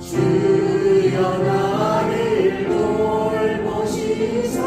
주여 나를 돌보시사.